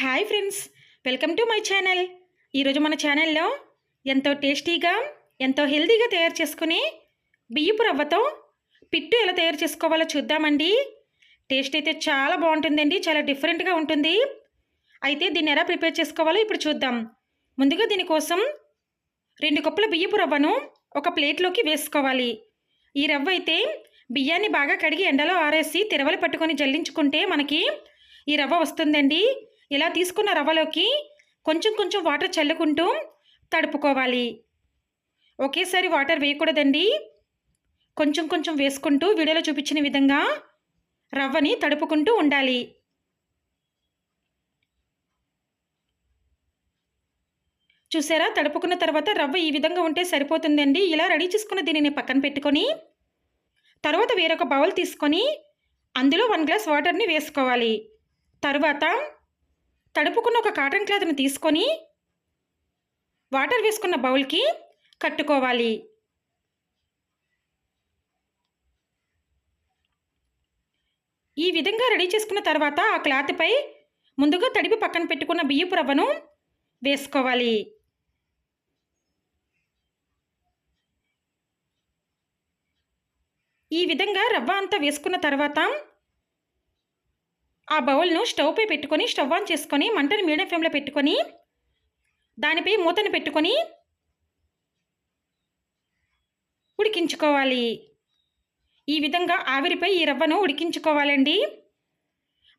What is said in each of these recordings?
Hi friends welcome to my channel. ఈరోజు మన ఛానల్లో ఎంతో టేస్టీగా ఎంతో హెల్తీగా తయారు చేసుకుని బియ్యపు రవ్వతో పిట్టు ఎలా తయారు చేసుకోవాలో చూద్దామండి. టేస్ట్ అయితే చాలా బాగుంటుందండి చాలా డిఫరెంట్గా ఉంటుంది. అయితే దీన్ని ఎలా ప్రిపేర్ చేసుకోవాలో ఇప్పుడు చూద్దాం. ముందుగా దీనికోసం రెండు కప్పుల బియ్యపు రవ్వను ఒక ప్లేట్లోకి వేసుకోవాలి. ఈ రవ్వ అయితే బియ్యాన్ని బాగా కడిగి ఎండలో ఆరేసి తిరవలు పట్టుకొని జల్లించుకుంటే మనకి ఈ రవ్వ వస్తుందండి. ఇలా తీసుకున్న రవ్వలోకి కొంచెం కొంచెం వాటర్ చల్లుకుంటూ తడుపుకోవాలి. ఒకేసారి వాటర్ వేయకూడదండి. కొంచెం కొంచెం వేసుకుంటూ వీడియోలో చూపించిన విధంగా రవ్వని తడుపుకుంటూ ఉండాలి. చూసారా? తడుపుకున్న తర్వాత రవ్వ ఈ విధంగా ఉంటే సరిపోతుందండి. ఇలా రెడీ చేసుకున్న దీనిని పక్కన పెట్టుకొని తర్వాత వేరొక బౌల్ తీసుకొని అందులో వన్ గ్లాస్ వాటర్ని వేసుకోవాలి. తర్వాత తడుపుకున్న ఒక కాటన్ క్లాత్ని తీసుకొని వాటర్ వేసుకున్న బౌల్కి కట్టుకోవాలి. ఈ విధంగా రెడీ చేసుకున్న తర్వాత ఆ క్లాత్పై ముందుగా తడిపి పక్కన పెట్టుకున్న బియ్యపు రవ్వను వేసుకోవాలి. ఈ విధంగా రవ్వ అంతా వేసుకున్న తర్వాత ఆ బౌల్ను స్టవ్పై పెట్టుకొని స్టవ్ ఆన్ చేసుకొని మంటను మీడియం ఫ్లేమ్లో పెట్టుకొని దానిపై మూతను పెట్టుకొని ఉడికించుకోవాలి. ఈ విధంగా ఆవిరిపై ఈ రవ్వను ఉడికించుకోవాలండి.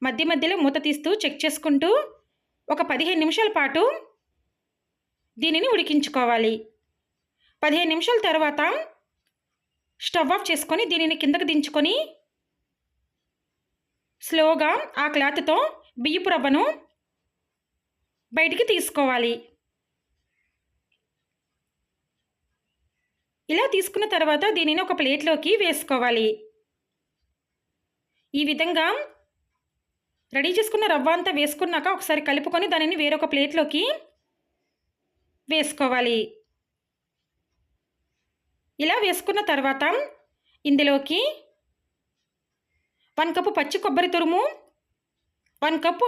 మధ్య మధ్యలో మూత తీస్తూ చెక్ చేసుకుంటూ ఒక పదిహేను నిమిషాల పాటు దీనిని ఉడికించుకోవాలి. పదిహేను నిమిషాల తర్వాత స్టవ్ ఆఫ్ చేసుకొని దీనిని కిందకు దించుకొని స్లోగా ఆ క్లాత్తో బియ్యపు రవ్వను బయటికి తీసుకోవాలి. ఇలా తీసుకున్న తర్వాత దీనిని ఒక ప్లేట్లోకి వేసుకోవాలి. ఈ విధంగా రెడీ చేసుకున్న రవ్వ అంతా వేసుకున్నాక ఒకసారి కలుపుకొని దానిని వేరొక ప్లేట్లోకి వేసుకోవాలి. ఇలా వేసుకున్న తర్వాత ఇందులోకి వన్ కప్పు పచ్చి కొబ్బరి తురుము వన్ కప్పు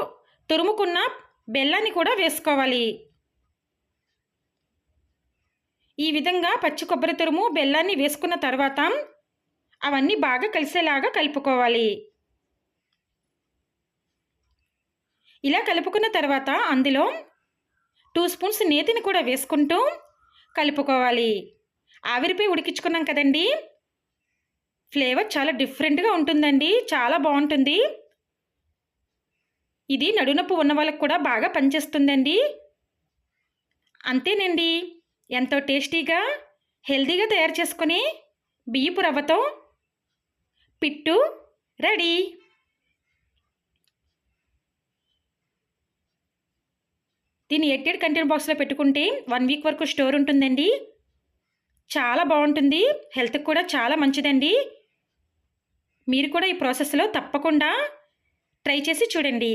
తురుముకున్న బెల్లాన్ని కూడా వేసుకోవాలి. ఈ విధంగా పచ్చి కొబ్బరి తురుము బెల్లాన్ని వేసుకున్న తర్వాత అవన్నీ బాగా కలిసేలాగా కలుపుకోవాలి. ఇలా కలుపుకున్న తర్వాత అందులో టూ స్పూన్స్ నేతిని కూడా వేసుకుంటూ కలుపుకోవాలి. ఆవిరిపై ఉడికించుకున్నాం కదండీ? ఫ్లేవర్ చాలా డిఫరెంట్గా ఉంటుందండి. చాలా బాగుంటుంది. ఇది నడునొప్పు ఉన్న వాళ్ళకి కూడా బాగా పనిచేస్తుందండి. అంతేనండి. ఎంతో టేస్టీగా హెల్తీగా తయారు చేసుకుని బియ్యపు రవ్వతో పిట్టు రెడీ. దీన్ని ఎట్టెడ్ కంటైనర్ బాక్స్లో పెట్టుకుంటే వన్ వీక్ వరకు స్టోర్ ఉంటుందండి. చాలా బాగుంటుంది. హెల్త్కి కూడా చాలా మంచిదండి. మీరు కూడా ఈ ప్రాసెస్లో తప్పకుండా ట్రై చేసి చూడండి.